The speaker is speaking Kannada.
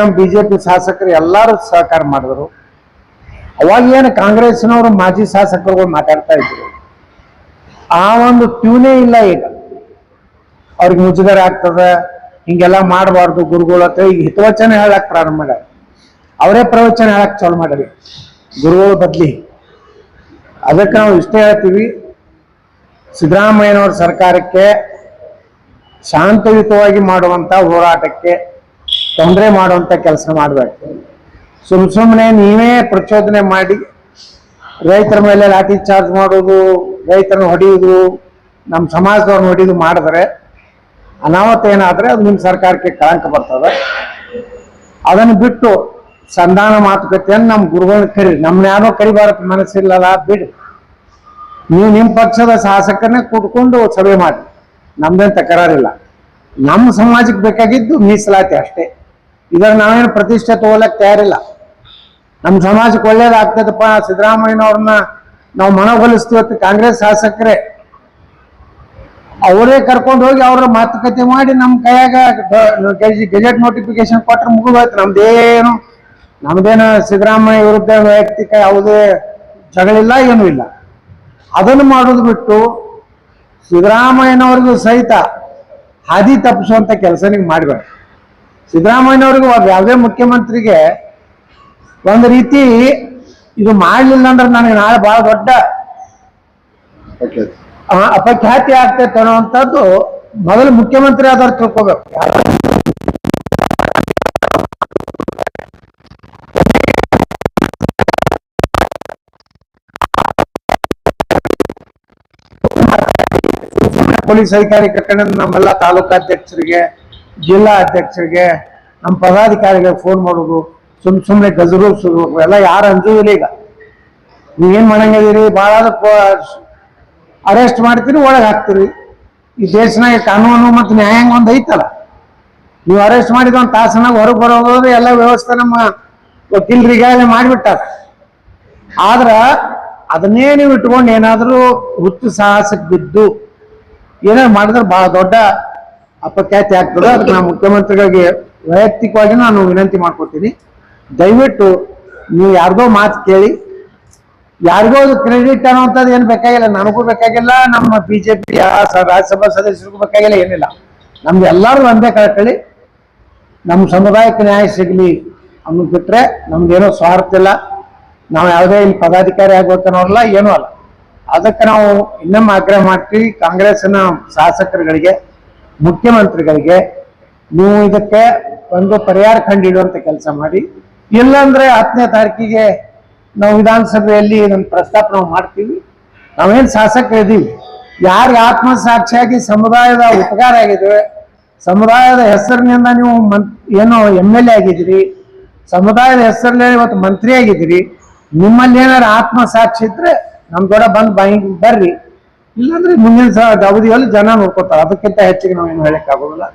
ನಮ್ಮ ಬಿಜೆಪಿ ಶಾಸಕರು ಎಲ್ಲರೂ ಸಹಕಾರ ಮಾಡಿದ್ರು. ಅವಾಗ ಏನು ಕಾಂಗ್ರೆಸ್ನವರು ಮಾಜಿ ಶಾಸಕರುಗಳು ಮಾತಾಡ್ತಾ ಇದ್ರು. ಆ ಒಂದು ಟ್ಯೂನೇ ಇಲ್ಲ ಈಗ. ಅವ್ರಿಗೆ ಮುಜುಗರ ಆಗ್ತದ, ಹಿಂಗೆಲ್ಲ ಮಾಡಬಾರ್ದು ಗುರುಗಳು ಅಂತ ಈಗ ಹಿತವಚನ ಹೇಳಕ್ ಪ್ರಾರಂಭ ಮಾಡ್ಯಾರ. ಅವರೇ ಪ್ರವಚನ ಹೇಳಕ್ ಚಾಲು ಮಾಡ್ರಿ ಗುರುಗಳು ಬದ್ಲಿ. ಅದಕ್ಕೆ ನಾವು ಇಷ್ಟೇ ಹೇಳ್ತೀವಿ, ಸಿದ್ದರಾಮಯ್ಯನವ್ರ ಸರ್ಕಾರಕ್ಕೆ ಶಾಂತಯುತವಾಗಿ ಮಾಡುವಂತ ಹೋರಾಟಕ್ಕೆ ತೊಂದರೆ ಮಾಡುವಂತ ಕೆಲಸ ಮಾಡಬೇಕು ಸುಮ್ ಸುಮ್ಮನೆ ನೀವೇ ಪ್ರಚೋದನೆ ಮಾಡಿ, ರೈತರ ಮೇಲೆ ಲಾಠಿ ಚಾರ್ಜ್ ಮಾಡೋದು ರೈತರನ್ನ ಹೊಡೆಯುವುದು, ನಮ್ಮ ಸಮಾಜದವ್ರನ್ನ ಹೊಡೆಯುದು ಮಾಡಿದ್ರೆ ಅನಾಹುತ ಏನಾದ್ರೆ ಅದು ನಿಮ್ಮ ಸರ್ಕಾರಕ್ಕೆ ಕಳಂಕ ಬರ್ತದೆ. ಅದನ್ನು ಬಿಟ್ಟು ಸಂಧಾನ ಮಾತುಕತೆಯನ್ನು ನಮ್ಮ ಗುರುಗಳನ್ನ ಕರಿ ನಮ್ಮನ್ನ ಯಾರೋ ಕರಿಬಾರದು, ಮನಸ್ಸಿಲ್ಲಲ್ಲ, ಬಿಡಿ. ನೀವು ನಿಮ್ಮ ಪಕ್ಷದ ಶಾಸಕರನ್ನೇ ಕೂತ್ಕೊಂಡು ಸಭೆ ಮಾಡಿ. ನಮ್ದೇನು ತಕರಾರಿಲ್ಲ ನಮ್ಮ ಸಮಾಜಕ್ಕೆ ಬೇಕಾಗಿದ್ದು ಮೀಸಲಾತಿ ಅಷ್ಟೇ. ಇದರ ನಾವೇನು ಪ್ರತಿಷ್ಠೆ ತಗೊಳಕ್ ತಯಾರಿಲ್ಲ. ನಮ್ಮ ಸಮಾಜಕ್ಕೆ ಒಳ್ಳೇದಾಗ್ತದಪ್ಪ ಸಿದ್ದರಾಮಯ್ಯನವ್ರನ್ನ ನಾವು ಮನವೊಲಿಸ್ತೀವತ್ತು ಕಾಂಗ್ರೆಸ್ ಶಾಸಕರೇ. ಅವರೇ ಕರ್ಕೊಂಡು ಹೋಗಿ ಅವ್ರ ಮಾತುಕತೆ ಮಾಡಿ ನಮ್ಮ ಕೈಯಾಗ ಗೆಜೆಟ್ ನೋಟಿಫಿಕೇಶನ್ ಕೊಟ್ರೆ ಮುಗಿದೋಯ್ತು ನಮ್ದೇನು ನಮ್ದೇನು ಸಿದ್ದರಾಮಯ್ಯ ವಿರುದ್ಧ ವೈಯಕ್ತಿಕ ಯಾವುದೇ ಜಗಳಿಲ್ಲ, ಏನೂ ಇಲ್ಲ. ಅದನ್ನು ಮಾಡೋದು ಬಿಟ್ಟು ಸಿದ್ದರಾಮಯ್ಯನವ್ರಿಗೂ ಸಹಿತ ಹಾದಿ ತಪ್ಪಿಸುವಂಥ ಕೆಲಸ ನೀವು ಮಾಡಬೇಡ. ಸಿದ್ದರಾಮಯ್ಯನವ್ರಿಗೂ ಒಬ್ಬ ಯಾವುದೇ ಮುಖ್ಯಮಂತ್ರಿಗೆ ಒಂದು ರೀತಿ ಇದು ಮಾಡಲಿಲ್ಲ ಅಂದ್ರೆ ನನಗೆ ನಾಳೆ ಬಹಳ ದೊಡ್ಡ ಅಪಖ್ಯಾತಿ ಆಗ್ತೈತೆ ಅನ್ನೋವಂಥದ್ದು ಮೊದಲು ಮುಖ್ಯಮಂತ್ರಿ ಆದವ್ರು ತಿಳ್ಕೋಬೇಕು. ಪೊಲೀಸ್ ಅಧಿಕಾರಿ ಕಟ್ಟಡ ನಮ್ಮೆಲ್ಲ ತಾಲೂಕು ಅಧ್ಯಕ್ಷರಿಗೆ ಜಿಲ್ಲಾ ಅಧ್ಯಕ್ಷರಿಗೆ, ನಮ್ಮ ಪದಾಧಿಕಾರಿಗೆ ಫೋನ್ ಮಾಡೋದು, ಸುಮ್ ಸುಮ್ಮನೆ ಗಜರೂಪಿಸೋದು ಎಲ್ಲ ಯಾರು ಅಂಜೋದಿಲ್ಲ ಈಗ. ನೀವೇನು ಮಾಡಂಗಿದ್ದೀರಿ ಭಾಳ ಅರೆಸ್ಟ್ ಮಾಡ್ತೀರಿ, ಒಳಗೆ ಹಾಕ್ತೀರಿ. ಈ ದೇಶನಾಗ ಕಾನೂನು ಮತ್ತು ನ್ಯಾಯಾಂಗ ಒಂದು ಐತಲ್ಲ. ನೀವು ಅರೆಸ್ಟ್ ಮಾಡಿದ ಒಂದು ತಾಸನಾಗ ಹೊರಗೆ ಬರೋದ್ರೆ ಎಲ್ಲ ವ್ಯವಸ್ಥೆ ನಮ್ಮ ವಕೀಲರಿಗಾಗಲೇ ಮಾಡಿಬಿಟ್ಟಾರ. ಆದ್ರೆ ಅದನ್ನೇ ನೀವು ಇಟ್ಕೊಂಡು ಏನಾದರೂ ಹುಚ್ಚು ಸಾಹಸಕ್ಕೆ ಬಿದ್ದು ಏನಾದ್ರು ಮಾಡಿದ್ರೆ ಭಾಳ ದೊಡ್ಡ ಅಪಖ್ಯಾತಿ ಆಗ್ತದೆ ಅದಕ್ಕೆ ನಾನು ಮುಖ್ಯಮಂತ್ರಿಗಳಿಗೆ ವೈಯಕ್ತಿಕವಾಗಿ ನಾನು ವಿನಂತಿ ಮಾಡ್ಕೊತೀನಿ ದಯವಿಟ್ಟು ನೀವು ಯಾರ್ದೋ ಮಾತು ಕೇಳಿ, ಯಾರಿಗೋ ಅದು ಕ್ರೆಡಿಟ್ ಅನ್ನೋಂಥದ್ದು ಏನು ಬೇಕಾಗಿಲ್ಲ, ನನಗೂ ಬೇಕಾಗಿಲ್ಲ, ನಮ್ಮ ಬಿ ಜೆ ಪಿ ರಾಜ್ಯಸಭಾ ಸದಸ್ಯರಿಗೂ ಬೇಕಾಗಿಲ್ಲ, ಏನಿಲ್ಲ. ನಮ್ಗೆ ಎಲ್ಲರೂ ಒಂದೇ ಕಳ್ಕೊಳ್ಳಿ ನಮ್ಮ ಸಮುದಾಯಕ್ಕೆ ನ್ಯಾಯ ಸಿಗಲಿ ಅನ್ನೋದು ಬಿಟ್ಟರೆ ನಮ್ದೇನೋ ಸ್ವಾರ್ಥ ಇಲ್ಲ. ನಾವು ಯಾವುದೇ ಇಲ್ಲಿ ಪದಾಧಿಕಾರಿ ಆಗ್ಬೇಕನ್ನೋರಲ್ಲ ಏನೂ ಅಲ್ಲ. ಅದಕ್ಕೆ ನಾವು ಇನ್ನೊಮ್ಮೆ ಆಗ್ರಹ ಮಾಡ್ತೀವಿ ಕಾಂಗ್ರೆಸ್ನ ಶಾಸಕರುಗಳಿಗೆ. ಮುಖ್ಯಮಂತ್ರಿಗಳಿಗೆ ನೀವು ಇದಕ್ಕೆ ಒಂದು ಪರಿಹಾರ ಕಂಡಿಡುವಂತ ಕೆಲಸ ಮಾಡಿ, ಇಲ್ಲಾಂದ್ರೆ ಹತ್ತನೇ ತಾರೀಕಿಗೆ ನಾವು ವಿಧಾನಸಭೆಯಲ್ಲಿ ಇದನ್ನು ನಾವು ಮಾಡ್ತೀವಿ. ನಾವೇನು ಶಾಸಕರಿದ್ದೀವಿ. ಯಾರಿಗೆ ಆತ್ಮಸಾಕ್ಷಿಯಾಗಿ ಸಮುದಾಯದ ಉಪಕಾರ ಆಗಿದೆ ಸಮುದಾಯದ ಹೆಸರಿನಿಂದ ನೀವು ಮನ್, ಏನೋ ಎಂ ಎಲ್ ಎ ಆಗಿದ್ದೀರಿ, ಸಮುದಾಯದ ಹೆಸರಲ್ಲೇ ಇವತ್ತು ಮಂತ್ರಿ ಆಗಿದ್ದೀರಿ, ನಿಮ್ಮಲ್ಲಿ ಏನಾರು ಆತ್ಮಸಾಕ್ಷಿ ಇದ್ರೆ ನಮ್ಮ ದೊಡ್ಡ ಬಂದು ಬಾಯಿ, ಬರ್ರಿ. ಇಲ್ಲಾಂದ್ರೆ ಮುಂದಿನ ಸಹ ಅವಧಿಯಲ್ಲಿ ಜನ ನೋಡ್ಕೊತಾರೆ ಅದಕ್ಕಿಂತ ಹೆಚ್ಚಿಗೆ ನಾವೇನು ಹೇಳಕ್ ಆಗೋದಿಲ್ಲ